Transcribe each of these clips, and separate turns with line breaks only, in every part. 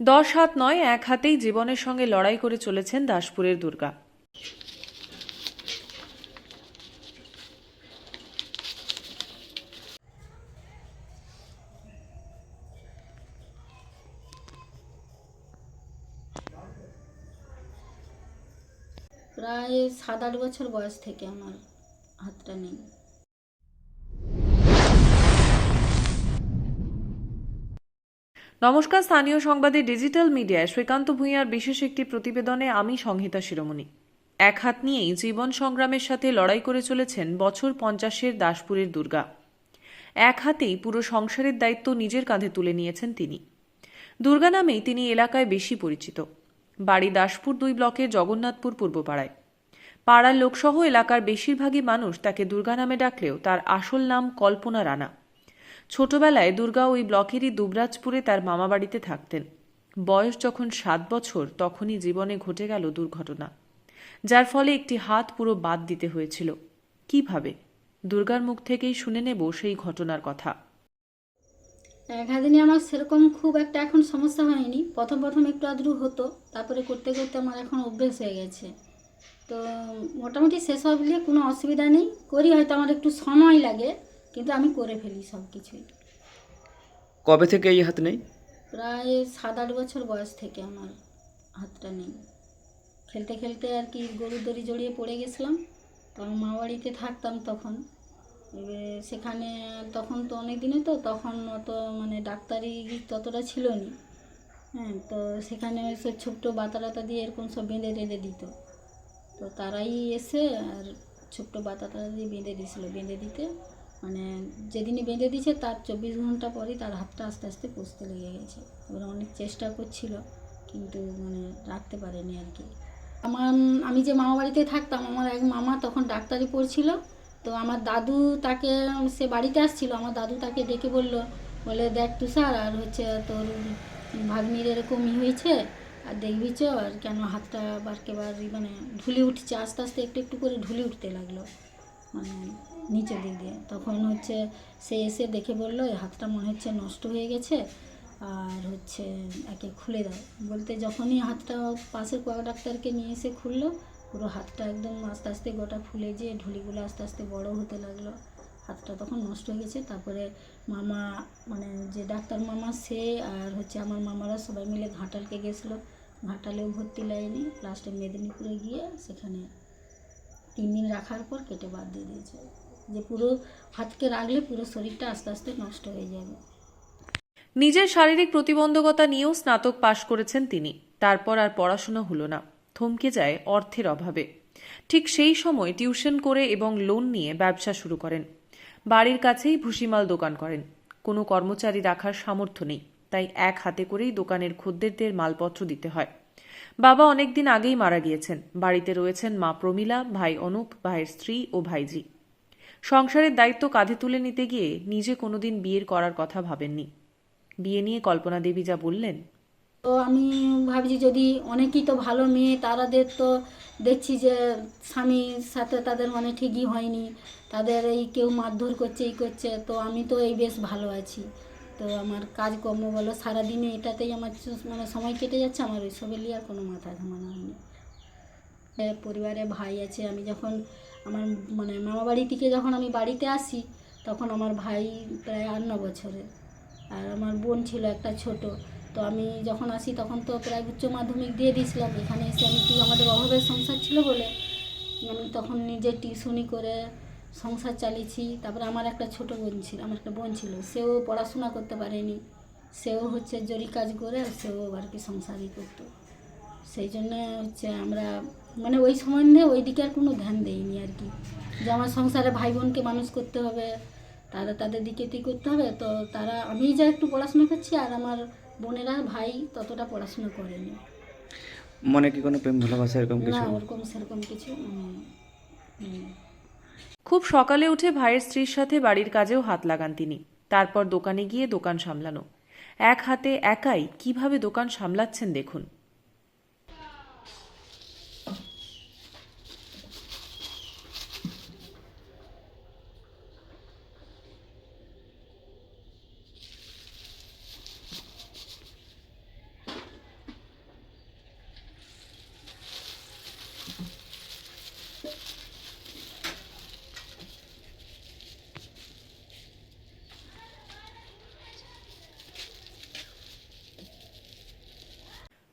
দশ হাত নয়, এক হাতেই জীবনের সঙ্গে লড়াই করে চলেছেন দাসপুরের দুর্গা।
প্রায় সাত আট বছর বয়স থেকে আমার হাতটা নেই।
নমস্কার, স্থানীয় সংবাদে ডিজিটাল মিডিয়ায় শ্রীকান্ত ভূঁইয়ার বিশেষ একটি প্রতিবেদনে আমি সংহিতা শিরোমণি। এক হাত নিয়েই জীবন সংগ্রামের সাথে লড়াই করে চলেছেন বছর পঞ্চাশের দাসপুরের দুর্গা। এক হাতেই পুরো সংসারের দায়িত্ব নিজের কাঁধে তুলে নিয়েছেন তিনি। দুর্গা নামেই তিনি এলাকায় বেশি পরিচিত। বাড়ি দাসপুর দুই ব্লকের জগন্নাথপুর পূর্বপাড়ায়। পাড়ার লোকসহ এলাকার বেশিরভাগই মানুষ তাকে দুর্গা নামে ডাকলেও তার আসল নাম কল্পনা রানা। ছোটবেলায় দুর্গা ওই ব্লকেরই দুবরাজপুরে তার মামাবাড়িতে থাকতেন। বয়স যখন সাত বছর, তখনই জীবনে ঘটে গেল দুর্ঘটনা। যার ফলে একটি হাত পুরো বাদ দিতে হয়েছিল। কীভাবে? দুর্গার মুখ থেকেই শুনে নেব সেই ঘটনার কথা।
এক হাতে আমার সেরকম খুব একটা এখন সমস্যা হয়নি। প্রথম প্রথম একটু আদ্রু হতো, তারপরে করতে করতে আমার এখন অভ্যেস হয়ে গেছে। তো মোটামুটি সেসব নিয়ে কোনো অসুবিধা নেই। করি হয়তো আমার একটু সময় লাগে। কিন্তু আমি করে ফেলি সব কিছুই।
কবে থেকে এই হাত নেই?
প্রায় সাত আট বছর বয়স থেকে আমার হাতটা নেই। খেলতে খেলতে আর কি গরুর দড়ি জড়িয়ে পড়ে গেছিলাম। তো আমার মা বাড়িতে থাকতাম তখন। এবারে সেখানে তখন তো অনেক দিনে তো তখন অত মানে ডাক্তারি ততটা ছিল না হ্যাঁ তো সেখানে ওই সব ছোট্ট বাতা টাতা দিয়ে এরকম সব বেঁধে টেঁধে দিত। তো তারাই এসে আর ছোট্ট বাতা টাতা দিয়ে বেঁধে দিয়েছিল বেঁধে দিতে। মানে যেদিনই বেঁধে দিয়েছে তার চব্বিশ ঘণ্টা পরই তার হাতটা আস্তে আস্তে পচতে লেগে গেছে। এবার অনেক চেষ্টা করছিল, কিন্তু মানে রাখতে পারেনি আর কি। আমার, আমি যে মামা বাড়িতে থাকতাম, আমার এক মামা তখন ডাক্তারি পড়ছিল, তো আমার দাদু তাকে, সে বাড়িতে আসছিল, আমার দাদু তাকে ডেকে বলল, বলে দেখ তুষার আর হচ্ছে তোর ভাগ্নির এরকমই হয়েছে, আর দেখবি চ, আর কেন হাতটা বারকেবার মানে ঢুলি উঠছে, আস্তে আস্তে একটু একটু করে ঢুলি উঠতে লাগল। মানে নিচের দিক দিয়ে। তখন হচ্ছে সে এসে দেখে বলল হাতটা মনে হচ্ছে নষ্ট হয়ে গেছে, আর হচ্ছে একে খুলে দাও। বলতে যখনই হাতটা পাশের কোয়া ডাক্তারকে নিয়ে এসে খুললো, পুরো হাতটা একদম আস্তে আস্তে গোটা ফুলে যেয়ে ঢুলিগুলো আস্তে আস্তে বড় হতে লাগল। হাতটা তখন নষ্ট হয়ে গেছে। তারপরে মামা মানে যে ডাক্তার মামা, সে আর হচ্ছে আমার মামারা সবাই মিলে ঘাটালকে গেছিল। ঘাটালেও ভর্তি লাইনি। লাস্টে মেদিনীপুরে গিয়ে সেখানে তিন দিন রাখার পর কেটে বাদ দিয়ে দিয়েছে। যে পুরো হাতকে রাখলে পুরো শরীরটা আস্তে আস্তে নষ্ট হয়ে যাবে।
নিজের শারীরিক প্রতিবন্ধকতা নিয়েও স্নাতক পাশ করেছেন তিনি। তারপর আর পড়াশোনা হলো না। থমকে যায় অর্থের অভাবে। ঠিক সেই সময় টিউশন করে এবং লোন নিয়ে ব্যবসা শুরু করেন। বাড়ির কাছেই ভুসিমাল দোকান করেন। কোনো কর্মচারী রাখার সামর্থ্য নেই। তাই এক হাতে করেই দোকানের খদ্দেরদের মালপত্র দিতে হয়। বাবা অনেকদিন আগেই মারা গিয়েছেন। বাড়িতে রয়েছেন মা প্রমীলা, ভাই অনুপ, ভাইয়ের স্ত্রী ও ভাইজি সংসারের দায়িত্ব কাঁধে তুলে নিতে গিয়ে নিজে কোনোদিন বিয়ের করার কথা ভাবেননি। বিয়ে নিয়ে কল্পনা দেবী যা বললেন,
তো আমি ভাবছি যদি অনেকেই তো ভালো মেয়ে, তারাদের তো দেখছি যে স্বামীর সাথে তাদের মানে ঠিকই হয়নি। তাদের এই কেউ মারধর করছে, এই করছে, তো আমি তো এই বেশ ভালো আছি। তো আমার কাজকর্ম বলো, সারাদিনে এটাতেই আমার মানে সময় কেটে যাচ্ছে, আমার ওইসবের নিয়ে আর কোনো মাথা ঘামানো হয়নি। পরিবারে ভাই আছে, আমি যখন আমার মানে মামা বাড়ি থেকে যখন আমি বাড়িতে আসি, তখন আমার ভাই প্রায় আট ন বছরের। আর আমার বোন ছিল একটা ছোট, তো আমি যখন আসি তখন তো প্রায় উচ্চ মাধ্যমিক দিয়ে দিয়েছিলাম। এখানে এসে আমি কি আমাদের অভাবের সংসার ছিল বলে? আমি তখন নিজে টিউশনি করে সংসার চালিয়েছি তারপরে আমার একটা ছোট বোন ছিল আমার একটা বোন ছিল সেও পড়াশোনা করতে পারেনি সেও হচ্ছে জরি কাজ করে সেও আর কি সংসারই করতো। সেই জন্য হচ্ছে আমরা মানে ওই সম্বন্ধে ওই দিকে আর কোনো ধ্যান দেইনি আর কি। যে আমার সংসারে ভাই বোনকে মানুষ করতে হবে তারা তাদের দিকে তুই করতে হবে তো তারা আমি যা একটু পড়াশোনা করছি আর আমার বোনেরা ভাই ততটা পড়াশোনা করেনি।
মনে কি কোনো প্রেম ভালোবাসা এরকম কিছু?
না ওরকম সেরকম কিছু।
খুব সকালে উঠে ভাইয়ের স্ত্রীর সাথে বাড়ির কাজেও হাত লাগান তিনি। তারপর দোকানে গিয়ে দোকান সামলানো। এক হাতে একাই কীভাবে দোকান সামলাচ্ছেন দেখুন।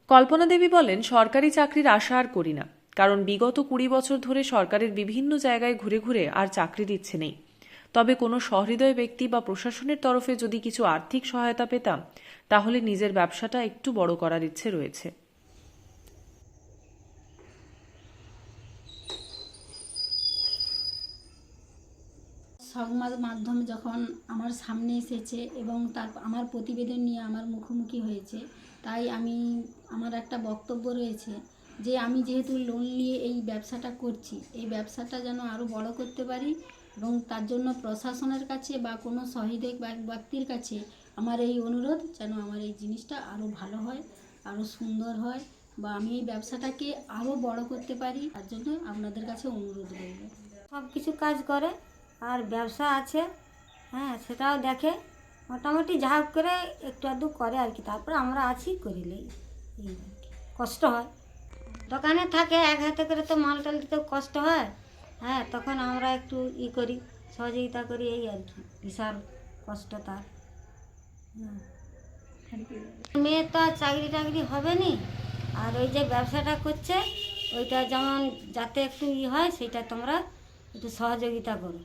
কল্পনা দেবী বলেন, সরকারি চাকরির আশা আর করি না, কারণ বিগত কুড়ি বছর ধরে সরকারের বিভিন্ন জায়গায় ঘুরে ঘুরে আর চাকরির ইচ্ছে নেই। তবে কোনো সহৃদয় ব্যক্তি বা প্রশাসনের তরফে যদি কিছু আর্থিক সহায়তা পেতাম, তাহলে নিজের ব্যবসাটা একটু বড় করার ইচ্ছে রয়েছে।
সংবাদ মাধ্যম যখন আমার সামনে এসেছে এবং তার, আমার প্রতিবেদন নিয়ে আমার মুখোমুখি হয়েছে তাই আমি, আমার একটা বক্তব্য রয়েছে যে আমি যেহেতু লোন নিয়ে এই ব্যবসাটা করছি, এই ব্যবসাটা যেন আরও বড় করতে পারি এবং তার জন্য প্রশাসনের কাছে বা কোনো ব্যক- ব্যক্তির কাছে আমার এই অনুরোধ যেন আমার এই জিনিসটা আরও ভালো হয় আরও সুন্দর হয় বা আমি এই ব্যবসাটাকে আরও বড় করতে পারি, তার জন্য আপনাদের কাছে অনুরোধ করব
সব কিছু কাজ করে আর ব্যবসা আছে হ্যাঁ সেটাও দেখে মোটামুটি যা হোক করে একটু আধটু করে আর কি, তারপরে আমরা আছি করিলেই। এই কষ্ট হয়। দোকানে থাকে, এক হাতে করে তো মাল টাল দিতেও কষ্ট হয়। হ্যাঁ তখন আমরা একটু ই করি, সহযোগিতা করি, এই আর কি, বিশাল কষ্ট তার। মেয়ে তো আর চাকরি টাকরি হবে নি, আর ওই যে ব্যবসাটা করছে, ওইটা যেমন যাতে একটু ই হয়, সেটা তোমরা একটু সহযোগিতা করো।